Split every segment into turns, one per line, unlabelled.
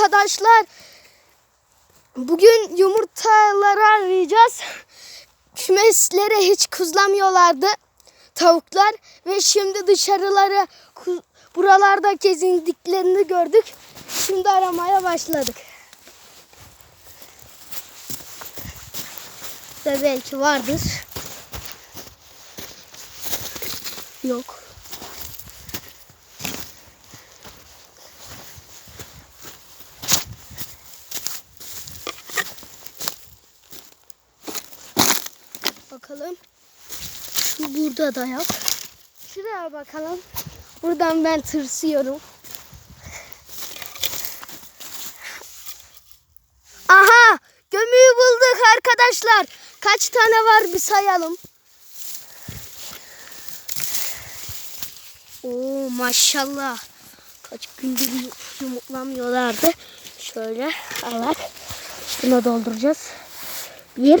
arkadaşlar. Bugün yumurtaları arayacağız. Kümeslere hiç kuzlamıyorlardı tavuklar ve şimdi dışarılara buralarda gezindiklerini gördük. Şimdi aramaya başladık. Ve belki vardır. Yok. Bakalım. Şu burada da yok. Şuraya bakalım. Buradan ben tırsıyorum. Aha! Gömüyü bulduk arkadaşlar. Kaç tane var bir sayalım. Oo maşallah. Kaç gündür yu- yumurtlamıyorlardı. Şöyle alak. Buna dolduracağız. Bir.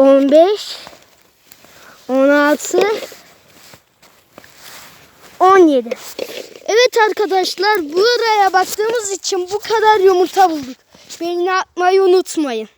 iki. On dört. On beş. 16 17 Evet arkadaşlar buraya baktığımız için bu kadar yumurta bulduk. Beğeni atmayı unutmayın.